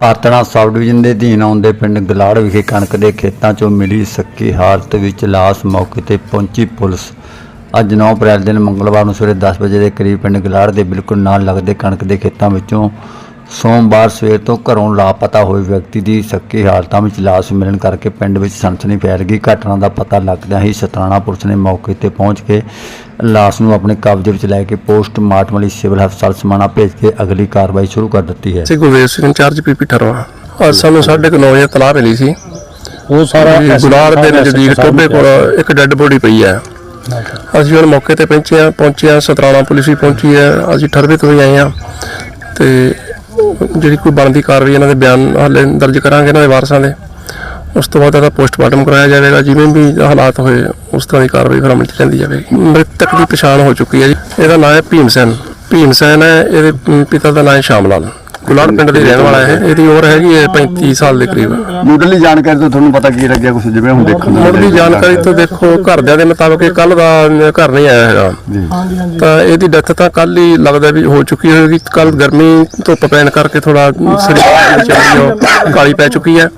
Patran sub division ਦੇ ਅਧੀਨ ਆਉਂਦੇ ਪਿੰਡ ਗਲਾੜ ਵਿਖੇ ਕਣਕ ਦੇ ਖੇਤਾਂ 'ਚੋਂ ਮਿਲੀ ਸੱਕੀ ਹਾਲਤ ਵਿੱਚ ਲਾਸ਼ ਮੌਕੇ ਤੇ ਪਹੁੰਚੀ ਪੁਲਿਸ। ਅੱਜ 9 ਅਪ੍ਰੈਲ ਦਿਨ ਮੰਗਲਵਾਰ ਨੂੰ ਸਵੇਰੇ 10 ਵਜੇ ਦੇ ਕਰੀਬ ਪਿੰਡ ਗਲਾੜ ਦੇ ਬਿਲਕੁਲ ਨਾਲ ਲੱਗਦੇ ਕਣਕ ਦੇ ਖੇਤਾਂ ਵਿੱਚੋਂ ਸੋਮਵਾਰ ਸਵੇਰ ਤੋਂ ਘਰੋਂ ਲਾਪਤਾ ਹੋਏ ਵਿਅਕਤੀ ਦੀ ਸੱਕੀ ਹਾਲਤਾਂ ਵਿੱਚ ਲਾਸ਼ ਮਿਲਣ ਕਰਕੇ ਪਿੰਡ ਵਿੱਚ ਸਨਸਨੀ ਫੈਲ ਗਈ। ਘਟਨਾ ਦਾ ਪਤਾ ਲੱਗਦਿਆਂ ਹੀ ਸਤਰਾਣਾ ਪੁਲਿਸ ਨੇ ਮੌਕੇ ਤੇ ਪਹੁੰਚ ਕੇ ਲਾਸ਼ ਨੂੰ ਆਪਣੇ ਕਬਜ਼ੇ ਵਿੱਚ ਲੈ ਕੇ ਪੋਸਟਮਾਰਟਮ ਲਈ ਸਿਵਲ ਹਸਪਤਾਲ ਸਮਾਣਾ ਭੇਜ ਕੇ ਅਗਲੀ ਕਾਰਵਾਈ ਸ਼ੁਰੂ ਕਰ ਦਿੱਤੀ ਹੈ। ਸੀ Gurveer Singh in charge PP Tharwa. ਅੱਜ ਸਾਨੂੰ 9:30 ਵਜੇ ਤਲਾਹ ਮਿਲੀ ਸੀ। ਉਹ ਸਾਰਾ ਗੁਲਾਰ ਦੇ ਨਜ਼ਦੀਕ ਟੋਬੇ ਕੋਲ ਇੱਕ ਡੈੱਡ ਬੋਡੀ ਪਈ ਹੈ। ਅਸੀਂ ਹੁਣ ਮੌਕੇ ਤੇ ਪਹੁੰਚੇ ਹਾਂ ਪਹੁੰਚੇ ਹਾਂ ਸਤਰਾਣਾ ਪੁਲਿਸ ਵੀ ਪਹੁੰਚੀ ਹੈ। ਅਸੀਂ ਠਰਵੇ ਤੋਂ ਵੀ ਆਏ ਹਾਂ। ਤੇ ਜਿਹੜੀ ਕੋਈ ਬਣਦੀ ਕਾਰਵਾਈ ਇਹਨਾਂ ਦੇ ਬਿਆਨ ਹਾਲੇ ਦਰਜ ਕਰਾਂਗੇ ਇਹਨਾਂ ਦੇ ਵਾਰਸਾਂ ਦੇ। ਉਸ ਤੋਂ ਬਾਅਦ ਇਹਦਾ ਪੋਸਟਮਾਰਟਮ ਕਰਾਇਆ ਜਾਵੇਗਾ ਜਿਵੇਂ ਵੀ ਹਾਲਾਤ ਹੋਏ ਉਸ ਤਰ੍ਹਾਂ ਦੀ ਕਾਰਵਾਈ ਫਿਰ ਅਮਲ ਚ ਲੈਂਦੀ ਜਾਵੇਗੀ। ਮ੍ਰਿਤਕ ਦੀ ਪਛਾਣ ਹੋ ਚੁੱਕੀ ਹੈ ਜੀ। ਇਹਦਾ ਨਾਮ ਹੈ ਭੀਮ ਸੈਨ। ਭੀਮ ਸੈਨ ਹੈ ਇਹਦੇ ਪਿਤਾ ਦਾ ਨਾਮ ਹੈ ਸ਼ਾਮ ਲਾਲ। ਗੁਲਾੜ ਪਿੰਡ ਦੇ ਰਹਿਣ ਵਾਲਾ ਹੈ ਇਹਦੀ ਉਮਰ ਹੈਗੀ ਹੈ 35 ਸਾਲ ਦੇ ਕਰੀਬ। ਮੁੱਢਲੀ ਜਾਣਕਾਰੀ ਤੋਂ ਤੁਹਾਨੂੰ ਪਤਾ ਕੀ ਲੱਗਿਆ ਕੁਝ ਜਿਵੇਂ ਹੁਣ ਦੇਖਣ ਨੂੰ ਮੁੱਢਲੀ ਜਾਣਕਾਰੀ ਤੋਂ ਦੇਖੋ ਘਰਦਿਆਂ ਦੇ ਮੁਤਾਬਕ ਇਹ ਕੱਲ ਦਾ ਘਰ ਨਹੀਂ ਆਇਆ ਹੈਗਾ। ਤਾਂ ਇਹਦੀ ਡੈਥ ਤਾਂ ਕੱਲ ਹੀ ਲੱਗਦਾ ਵੀ ਹੋ ਚੁੱਕੀ ਹੋਵੇਗੀ। ਕੱਲ ਗਰਮੀ ਧੁੱਪ ਪੈਣ ਕਰਕੇ ਥੋੜਾ ਸਰੀਰ ਉਹ ਕਾਲੀ ਪੈ ਚੁੱਕੀ ਹੈ।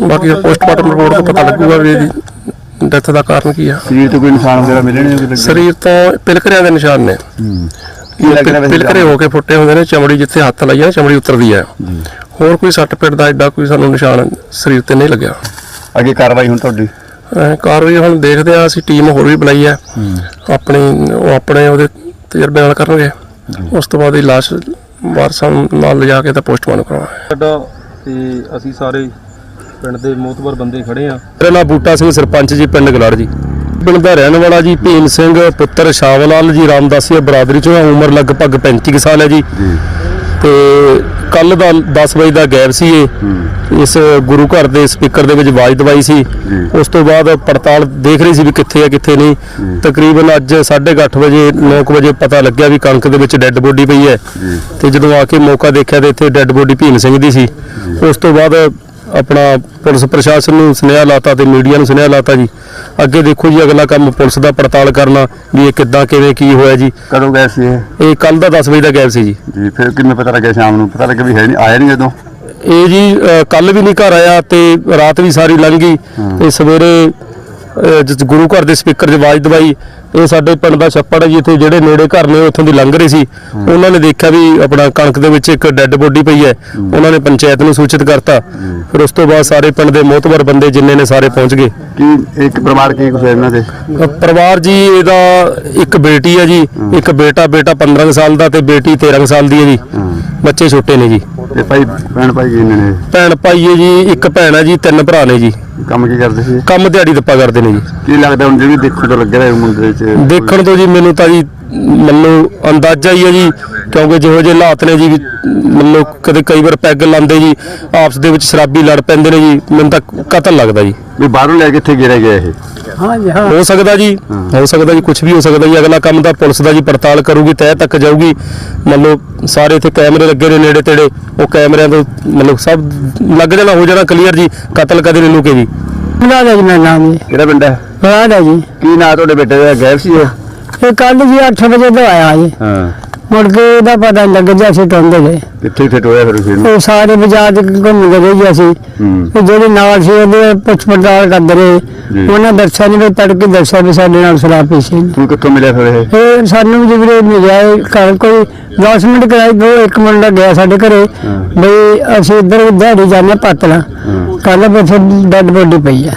ਬਾਕੀ ਪੋਸਟਮਾਰਟਮ ਰਿਪੋਰਟ ਤੋਂ ਪਤਾ ਲੱਗੂਗਾ ਵੀ ਇਹਦੀ ਡੈਥ ਦਾ ਕਾਰਨ ਕੀ ਆ। ਸਰੀਰ ਤੋਂ ਕੋਈ ਨਿਸ਼ਾਨ ਵਗੈਰਾ ਮਿਲੇ ਨਹੀਂ ਉਹਦੇ ਸਰੀਰ ਤੋਂ ਪਿਲਕਰਿਆਂ ਦੇ ਨਿਸ਼ਾਨ ਨੇ। ਕੀ ਲੱਗ ਰਿਹਾ ਵੈਸੇ ਪਿਲਕਰੇ ਹੋ ਕੇ ਫੁੱਟੇ ਹੁੰਦੇ ਨੇ ਚਮੜੀ ਜਿੱਥੇ ਹੱਥ ਲਾਈਆ ਚਮੜੀ ਉਤਰਦੀ ਹੈ। ਹੋਰ ਕੋਈ ਸੱਟ ਪਿੱਟ ਦਾ ਐਡਾ ਕੋਈ ਸਾਨੂੰ ਨਿਸ਼ਾਨ ਸਰੀਰ ਤੇ ਨਹੀਂ ਲੱਗਿਆ। ਅੱਗੇ ਕਾਰਵਾਈ ਹੁਣ ਤੁਹਾਡੀ? ਅਹ ਕਾਰਵਾਈ ਹੁਣ ਦੇਖਦੇ ਆ ਅਸੀਂ ਟੀਮ ਹੋਰ ਵੀ ਬੁਲਾਈ ਹੈ। ਆਪਣੀ ਉਹ ਆਪਣੇ ਉਹਦੇ ਤਜਰਬੇ ਨਾਲ ਕਰਨਗੇ। ਉਸ ਤੋਂ ਬਾਅਦ ਇਹ ਲਾਸ਼ ਵਾਰਸਾਂ ਨਾਲ ਲਿਜਾ ਕੇ ਤਾਂ ਪੋਸਟਮਾਰਟਮ ਕਰਵਾਵਾਂਗੇ ਸਾਡਾ ਤੇ ਅਸੀਂ ਸਾਰੇ ਪਿੰਡ ਦੇ ਮੋਤਬਰ ਬੰਦੇ ਖੜੇ ਆ। ਮੇਰਾ ਨਾਮ ਬੂਟਾ ਸਿੰਘ ਸਰਪੰਚ ਜੀ ਪਿੰਡ ਗਲੜ ਜੀ। ਪਿੰਡ ਦਾ ਰਹਿਣ ਵਾਲਾ ਜੀ ਭੀਮ ਸਿੰਘ ਪੁੱਤਰ ਸ਼ਾਵਲਾਲ ਜੀ ਰਾਮਦਾਸੀਆ ਬਰਾਦਰੀ ਚੋਂ ਉਮਰ ਲਗਭਗ 35 ਕੁ ਸਾਲ ਹੈ ਜੀ। ਤੇ ਕੱਲ ਦਾ 10 ਵਜੇ ਦਾ ਗੈਬ ਸੀ ਇਹ। ਇਸ ਗੁਰੂ ਘਰ ਦੇ ਸਪੀਕਰ ਦੇ ਵਿੱਚ ਆਵਾਜ਼ ਦਵਾਈ ਸੀ। ਉਸ ਤੋਂ ਬਾਅਦ ਪੜਤਾਲ ਦੇਖ ਰਹੀ ਸੀ ਵੀ ਕਿੱਥੇ ਹੈ ਕਿੱਥੇ ਨਹੀਂ। ਤਕਰੀਬਨ ਅੱਜ 8:30 ਵਜੇ 9 ਵਜੇ ਪਤਾ ਲੱਗਿਆ ਵੀ ਕਣਕ ਦੇ ਵਿੱਚ ਡੈੱਡ ਬੋਡੀ ਪਈ ਹੈ। ਤੇ ਜਦੋਂ ਆ ਕੇ ਮੌਕਾ ਦੇਖਿਆ ਤੇ ਇੱਥੇ ਡੈੱਡ ਬੋਡੀ ਭੀਮ ਸਿੰਘ ਦੀ ਸੀ। ਉਸ ਤੋਂ ਬਾਅਦ ਆਪਣਾ ਪੁਲਿਸ ਪ੍ਰਸ਼ਾਸਨ ਨੂੰ ਸੁਨੇਹਾ ਲਾਤਾ ਤੇ ਮੀਡੀਆ ਨੂੰ ਸੁਨੇਹਾ ਲਾਤਾ ਜੀ। ਅੱਗੇ ਦੇਖੋ ਜੀ ਅਗਲਾ ਕੰਮ ਪੁਲਿਸ ਦਾ ਪੜਤਾਲ ਕਰਨਾ ਵੀ ਇਹ ਕਿੱਦਾਂ ਕਿਵੇਂ ਕੀ ਹੋਇਆ ਜੀ। ਕਦੋਂ ਗਏ ਸੀ ਇਹ? ਇਹ ਕੱਲ ਦਾ 10 ਵਜੇ ਦਾ ਗੈਪ ਸੀ ਜੀ। ਜੀ ਫਿਰ ਕਿੰਨੇ ਪਤਾ ਲੱਗਿਆ ਸ਼ਾਮ ਨੂੰ? ਪਤਾ ਲੱਗਿਆ ਵੀ ਹੈ ਨਹੀਂ ਆਇਆ ਨਹੀਂ ਜਦੋਂ ਇਹ ਜੀ ਕੱਲ ਵੀ ਨਹੀਂ ਘਰ ਆਇਆ ਤੇ ਰਾਤ ਵੀ ਸਾਰੀ ਲੰਘ ਗਈ ਤੇ ਸਵੇਰੇ ਜਿਸ ਗੁਰੂ ਘਰ ਦੇ ਸਪੀਕਰ 'ਚ ਆਵਾਜ਼ ਦਵਾਈ ਇਹ ਸਾਡੇ ਪਿੰਡ ਦਾ ਛੱਪੜ ਹੈ ਜੀ ਇੱਥੇ ਜਿਹੜੇ ਨੇੜੇ ਘਰ ਨੇ ਉੱਥੋਂ ਦੀ ਲੰਘ ਰਹੇ ਸੀ। ਉਹਨਾਂ ਨੇ ਦੇਖਿਆ ਵੀ ਆਪਣਾ ਕਣਕ ਦੇ ਵਿੱਚ ਇੱਕ ਡੈੱਡ ਬੋਡੀ ਪਈ ਹੈ। ਉਹਨਾਂ ਨੇ ਪੰਚਾਇਤ ਨੂੰ ਸੂਚਿਤ ਕਰਤਾ। ਫਿਰ ਉਸ ਤੋਂ ਬਾਅਦ ਸਾਰੇ ਪਿੰਡ ਦੇ ਮੋਹਤਬਰ ਬੰਦੇ ਜਿੰਨੇ ਨੇ ਸਾਰੇ ਪਹੁੰਚ ਗਏ। ਕੀ ਇੱਕ ਪਰਿਵਾਰ ਕੀ ਕੁਛ ਹੈ ਇਹਨਾਂ ਦੇ? ਅ, ਪਰਿਵਾਰ ਜੀ ਇਹਦਾ ਇੱਕ ਬੇਟੀ ਹੈ ਜੀ। ਇੱਕ ਬੇਟਾ ਬੇਟਾ 15 ਕੁ ਸਾਲ ਦਾ ਤੇ ਬੇਟੀ 13 ਕੁ ਸਾਲ ਦੀ ਹੈ ਜੀ। ਬੱਚੇ ਛੋਟੇ ਨੇ ਜੀ। ਤੇ ਭਾਈ ਭੈਣ ਭਾਈ ਕੀ ਨੇ ਭੈਣ ਭਾਈ ਹੈ ਜੀ ਇੱਕ ਭੈਣ ਹੈ ਜੀ ਤਿੰਨ ਭਰਾ ਨੇ ਜੀ। ਕੰਮ ਕੀ ਕਰਦੇ ਸੀ? ਕੰਮ ਦਿਹਾੜੀ ਦੱਪਾ ਕਰਦੇ ਨੇ ਜੀ। ਕੀ ਲੱਗਦਾ ਹੁਣ ਜਿਹੜੀ ਦੇਖਣ ਤੋਂ ਲੱਗਿਆ ਮੁੰਡੇ ਚ? ਦੇਖਣ ਤੋਂ ਜੀ ਮੈਨੂੰ ਤਾਂ ਜੀ ਮੈਨੂੰ ਅੰਦਾਜ਼ਾ ਹੀ ਹੈ ਜੀ ਕਿਉਂਕਿ ਜਿਹੋ ਜਿਹੇ ਹਾਲਾਤ ਨੇ ਜੀ ਮੈਨੂੰ ਕਦੇ ਕਈ ਵਾਰ ਪੈਗ ਲਾਉਂਦੇ ਜੀ ਆਪਸ ਦੇ ਵਿੱਚ ਸ਼ਰਾਬੀ ਲੜ ਪੈਂਦੇ ਨੇ ਜੀ ਮੈਨੂੰ ਤਾਂ ਕਤਲ ਲੱਗਦਾ ਜੀ। ਵੀ ਬਾਹਰੋਂ ਲੈ ਕੇ ਇੱਥੇ ਗਿਰਿਆ ਗਿਆ ਇਹ? ਹੋ ਸਕਦਾ ਜੀ ਹੋ। ਸਕਦਾ ਜੀ ਕੁਝ ਵੀ ਹੋ ਸਕਦਾ ਜੀ ਅਗਲਾ ਕੰਮ ਤਾਂ ਪੁਲਿਸ ਦਾ ਜੀ ਪੜਤਾਲ ਕਰੂਗੀ ਤਹਿ ਤੱਕ ਜਾਊਗੀ। ਮੰਨ ਲਓ ਸਾਰੇ ਇੱਥੇ ਕੈਮਰੇ ਲੱਗੇ ਨੇ ਨੇੜੇ ਤੇੜੇ ਉਹ ਕੈਮਰਿਆਂ ਤੋਂ ਮਤਲਬ ਸਭ ਲੱਗ ਜਾਣਾ ਹੋ ਜਾਣਾ ਕਲੀਅਰ ਜੀ ਕਤਲ ਕਦੇ ਨਹੀਂ ਲੁਕੇ ਜੀ। ਬੁਲਾ ਦੇ ਜੀ ਮੇਰਾ ਨਾਮ ਜੀ। ਕਿਹੜਾ ਪਿੰਡ ਹੈ? ਬੁਲਾ ਦੇ ਜੀ। ਕੀ ਨਾਂ ਤੁਹਾਡੇ ਬੇਟੇ ਦਾ ਗੈਰ ਸੀ ਇਹ ਇਹ ਕੱਲ ਜੀ 8 ਵਜੇ ਤੋਂ ਆਇਆ ਜੀ। ਹਾਂ। ਮੁੜ ਕੇ ਇਹਦਾ ਪਤਾ ਨਹੀਂ ਲੱਗਿਆ ਅਸੀਂ ਟੋਂਦੇ ਗਏ। ਕਿੱਥੇ ਫਿੱਟ ਹੋਇਆ ਫਿਰ ਨੂੰ ਉਹ ਸਾਰੇ ਬਾਜ਼ਾਰ ਦੇ ਘੁੰਮਦੇ ਰਹੇ ਜੀ ਅਸੀਂ। ਹੂੰ। ਤੇ ਜਿਹੜੇ ਨਾਲ ਸੀ ਉਹਦੇ ਪੁੱਛ ਪੜਤਾਲ ਕਰਦੇ ਰਹੇ। ਉਹਨਾਂ ਦੱਸਿਆ ਨਹੀਂ ਵੀ ਤੜਕੇ ਦੱਸਿਆ ਵੀ ਸਾਡੇ ਨਾਲ ਸ਼ਰਾਬ ਪੀਸੀ ਨੇ। ਤੂੰ ਕਿੱਥੋਂ ਮਿਲਿਆ ਫਿਰ ਇਹ? ਇਹ ਸਾਨੂੰ ਜਿਹੜੇ ਮਿਲਿਆ ਇਹ ਘਰ ਕੋਈ 10 ਮਿੰਟ ਕਰਾਈ ਦੋ ਇੱਕ ਮੁੰਡਾ ਗਿਆ ਸਾਡੇ ਘਰੇ। ਬਈ ਅਸੀਂ ਇੱਧਰ ਦਿਹਾੜੀ ਜਾਂਦੇ ਪਾਤਲਾ। ਕੱਲ ਫਿਰ ਡੈਡ ਬੋਡੀ ਪਈ ਆ।